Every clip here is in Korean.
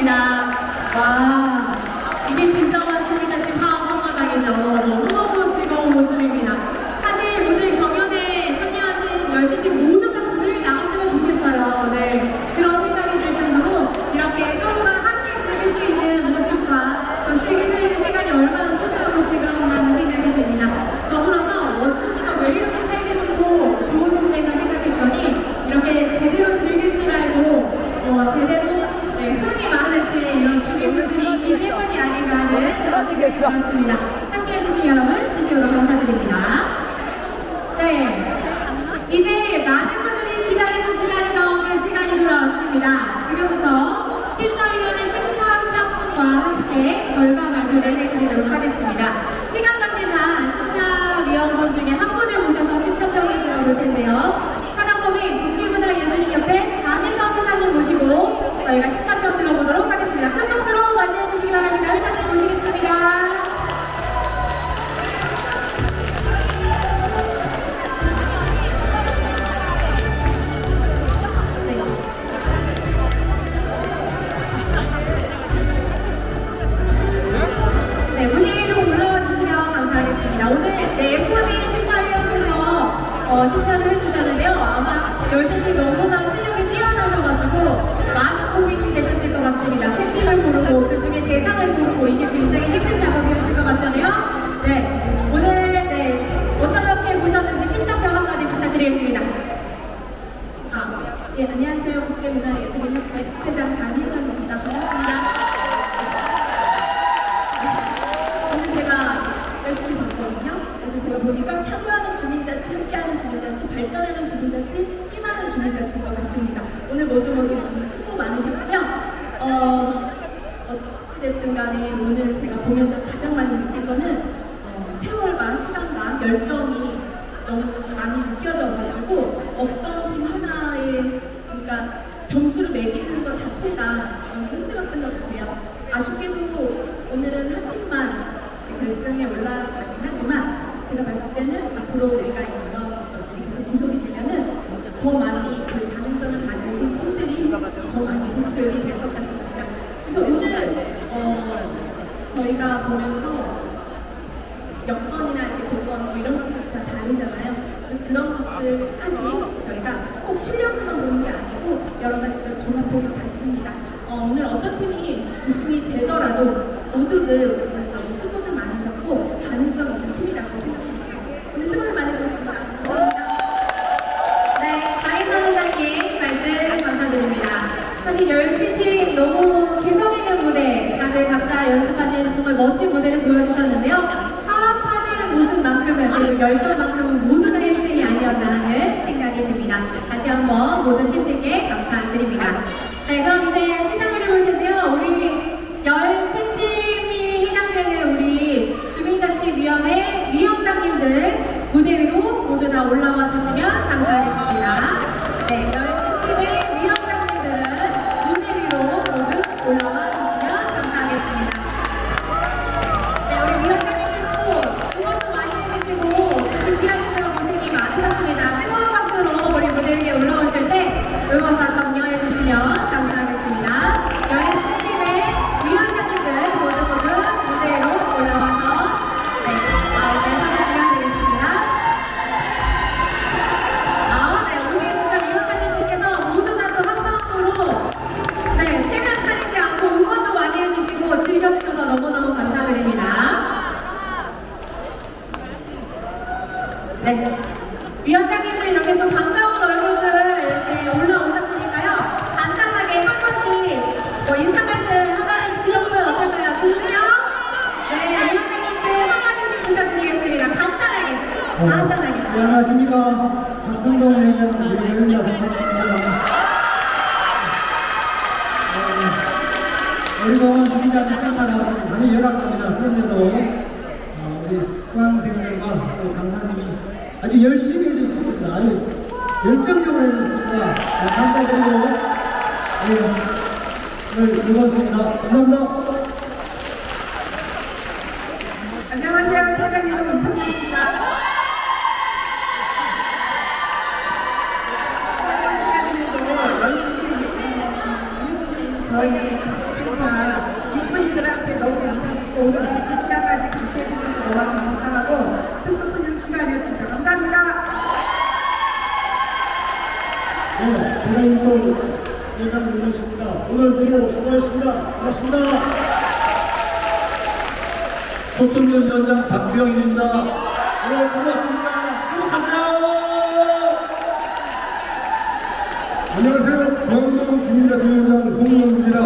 감사합니다. 와, 이게 진정한 소비자 집 화음 한마당이죠. 수고했어. 고맙습니다. 열정이 너무 많이 느껴져가지고 어떤 팀 하나의 그러니까 점수를 매기는 것 자체가 너무 힘들었던 것 같아요. 아쉽게도 오늘은 한 팀만 결승에 올라가긴 하지만 제가 봤을 때는 앞으로 우리가 이런 것들이 계속 지속이 되면은 더 많이 그 가능성을 가지신 팀들이 더 많이 배출이 될 것 같습니다. 그래서 오늘 어, 저희가 보면서 여건 올리잖아요. 그런 것들 하지 저희가 꼭 실력만 보는 게 아니고 여러 가지를 종합해서 봤습니다. 어, 오늘 어떤 팀이 우승이 되더라도 모두들 오늘 너무 수고들 많으셨고 가능성 있는 팀이라고 생각합니다. 오늘 수고들 많으셨습니다. 감사합니다. 네, 강인선생님 말씀 감사드립니다. 사실 열시팀 너무 개성 있는 무대 다들 각자 연습하신 정말 멋진 무대를 보여주셨는데요. 그리고 그 열정만큼은 모두 다 1등이 아니었나 하는 생각이 듭니다. 다시 한번 모든 팀들께 감사드립니다. 네, 그럼 이제 시상을 해볼 텐데요. 우리 13팀이 해당되는 우리 주민자치위원회 위원장님들 무대 위로 모두 다 올라와 주시면 감사하겠습니다. 네, 13팀의 네, 그리고 네, 오늘 즐거웠습니다. 감사합니다. 윤현수입니다. 오늘 모두 수고하셨습니다. 고맙습니다. 소통위원장 박병일입니다. 오늘 고맙습니다. 행복하세요. 안녕하세요. 중앙동 주민자치위원장 송영입니다.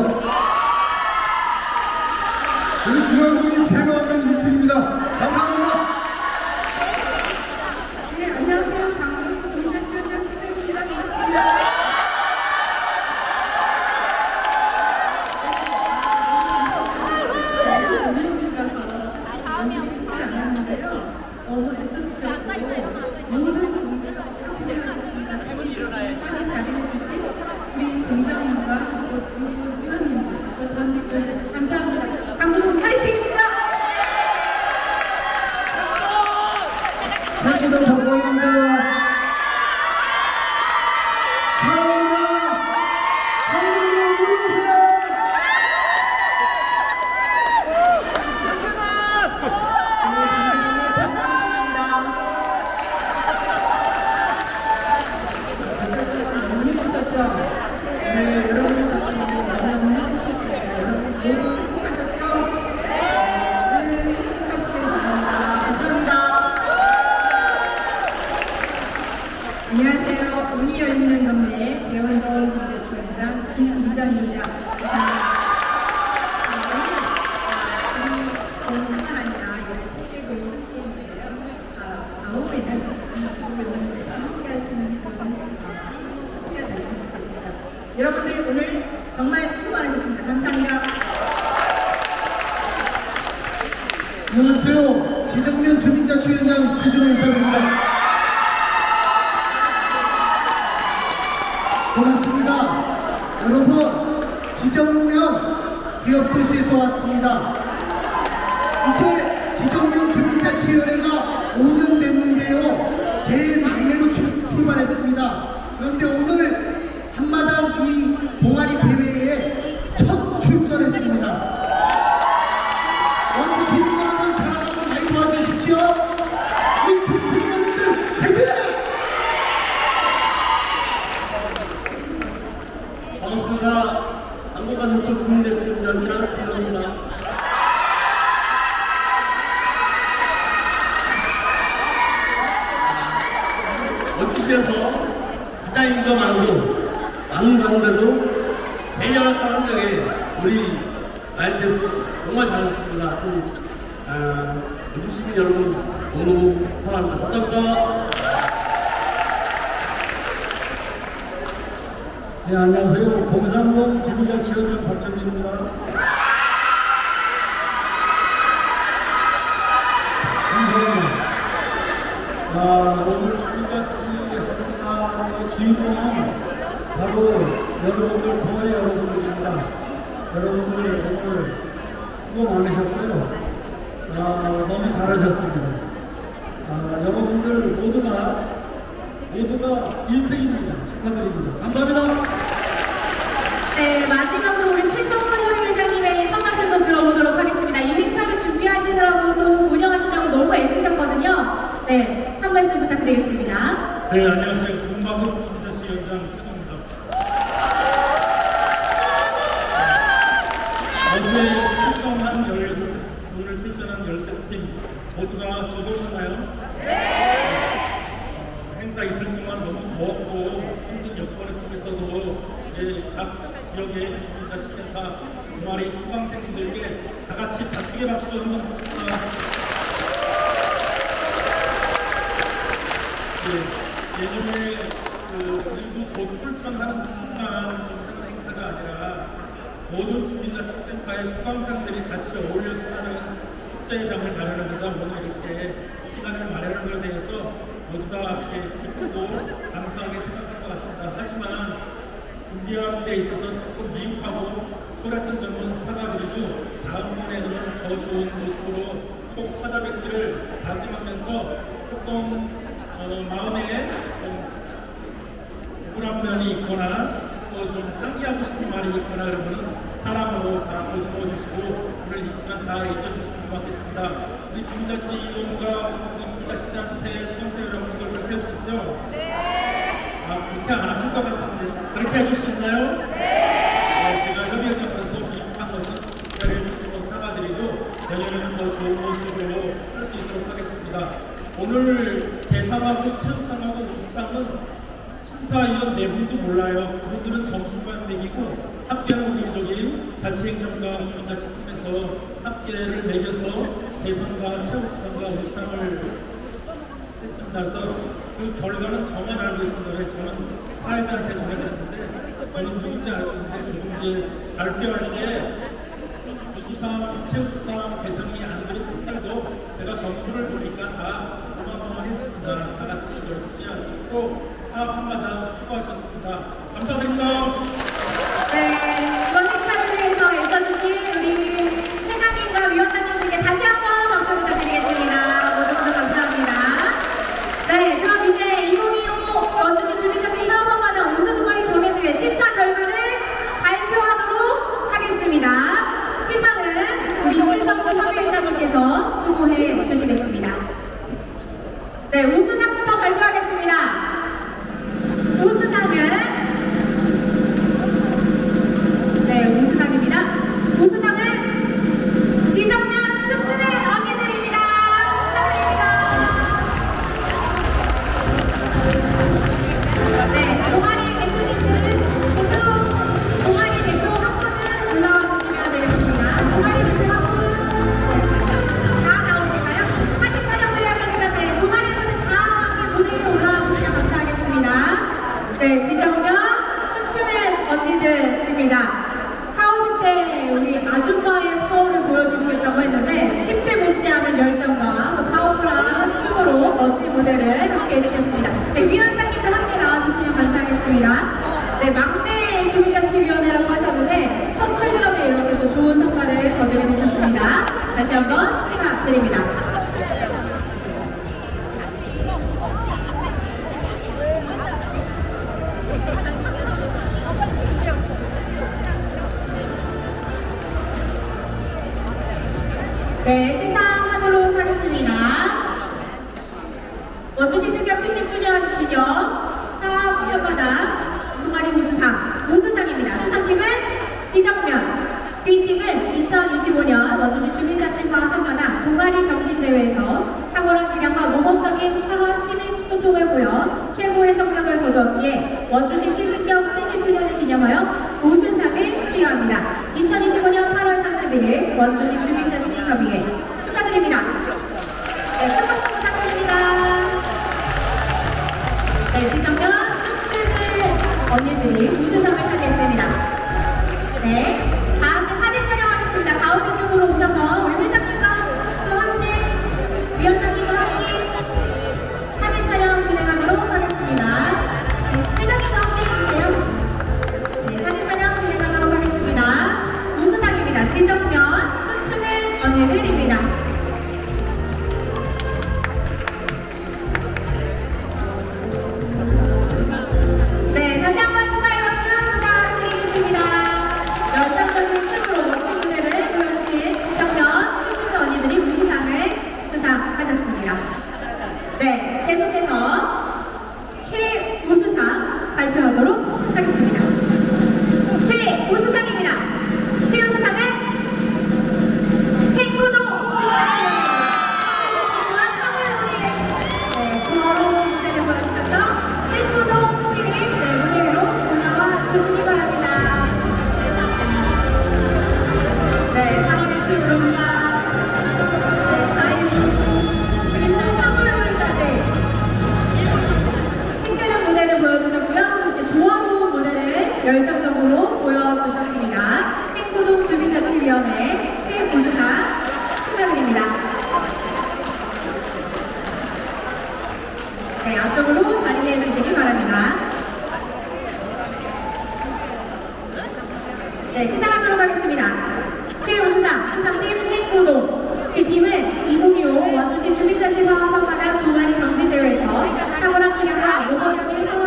우리 중앙동이 제마하면 자치위원회가 5년 됐는데요. 제일 막내로 출, 출발했습니다. 그런데 오늘 한마당 이 동아리 대회 원주시에서 가장 인구가 많고 많은 가운데도 제일 열악한 환경에 우리 ITS 정말 잘하셨습니다. 하여튼 아, 원주 시민 여러분 너무너무 사랑합니다. 감사합니다. 네, 안녕하세요. 봉산동 주민자치위원장 박정민입니다. 감사합니다. 아, 오늘 주민자치 주인공은 바로 여러분들, 동아리 여러분들입니다. 여러분들 오늘 수고 많으셨고요. 아, 너무 잘하셨습니다. 아, 여러분들 모두가 모두가 1등입니다. 축하드립니다. 감사합니다. 네, 마지막으로 우리 최성훈 회장님의 한 말씀도 들어보도록 하겠습니다. 이 행사를 준비하시느라고 또 운영하시느라고 너무 애쓰셨거든요. 네, 한 말씀 부탁드리겠습니다. 네, 안녕하세요. 금방금 위원장 최성입니다. 어제 출전한 16팀, 오늘 출전한 13팀 모두가 즐거우셨나요? 네. 어, 행사 이틀 동안 너무 더웠고 힘든 여건 속에서도 우리 각 지역의 주민자치센터 동아리 수강생님들께 다 같이 자축의 박수 한번 칩니다. 예, 예전에 그 일부 도출전하는 팀만 좀 하는 행사가 아니라 모든 주민자치센터의 수강생들이 같이 어울려서 하는 축제의 장을 마련하면서 오늘 이렇게 시간을 마련한 것에 대해서 모두 다 이렇게 기쁘고 감사하게 생각할 것 같습니다. 하지만 준비하는 데 있어서 조금 미흡하고 소홀했던 점은 사과드리고 다음번에는 더 좋은 모습으로 꼭 찾아뵙기를 다짐하면서 조금 어, 마음에 좀 억울한 면이 있거나 또좀 항의하고 싶은 말이 있거나 그러면은 사랑으로 다 보듬어 주시고 오늘 이 시간 다 잊어주시면 고맙겠습니다. 우리 주민자치위원과 우리 주민자치센터의 수강생 여러분들 그렇게 할 수 있죠? 아, 그렇게 안 하실 것 같은데 그렇게 해줄 수 있나요? 네, 제가 협의회장으로서 미흡한 것은 기회를 통해서 사과드리고 내년에는 더 좋은 모습으로 할 수 있도록 하겠습니다. 오늘 대상하고 최우상하고 우수상은 심사위원 네 분도 몰라요. 그분들은 점수만 매기고 합계는 우리 저기 자치행정과 주민자치팀에서 합계를 매겨서 대상과 최우수상과 우수상을 했습니다. 그래서 그 결과는 저만 알고 있습니다. 왜 저는 사회자한테 전해드렸는데 저는 누군지 알고 있는데 조금 발표할 때 우수상, 최우수상 대상이 안 되는 팀들도 제가 점수를 보니까 다 어마어마했습니다. 다 같이 열심히 하시고 사업 한마당 수고하셨습니다. 감사드립니다. 네, 열정과 그 파워풀한 춤으로 멋진 무대를 함께 해주셨습니다. 네, 위원장님도 함께 나와주시면 감사하겠습니다. 네, 막내 주민자치위원회라고 하셨는데 첫 출전에 이렇게 또 좋은 성과를 거두게 되셨습니다. 다시 한번 축하드립니다. 네, 시상 하도록 하겠습니다. 원주시 승격 70주년 기념 사업 협마당 동아리 우수상 우수상입니다. 수상팀은 지정면 B팀은 2025년 원주시 주민자치화합 한마당 동아리 경진대회에서 탁월한 기량과 모범적인 화합 시민 소통을 보여 최고의 성적을 거두었기에 원주시 시승격 70주년을 기념하여 우수상을 수여합니다. 2025년 8월 31일 원주시 주민자치협의회 축하드립니다. 네, 앞쪽으로 자리해 주시기 바랍니다. 네, 시상하도록 하겠습니다. 최우수상, 수상팀 행구동. B팀은 2025 원주시 주민자치 화합 한마당 동아리 경진대회에서 탁월한 기량과 모범적인 화합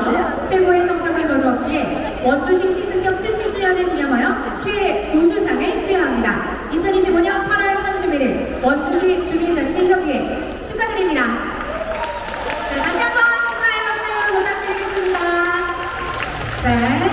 보여 최고의 성적을 거두었기에 원주시 시승격 70주년 20주년을 기념하여 최우수상을 수여합니다. 2025년 8월 31일 원주시 주민자치협의회 축하드립니다. 네, 다시 한번 축하의 박수 부탁드리겠습니다. 네,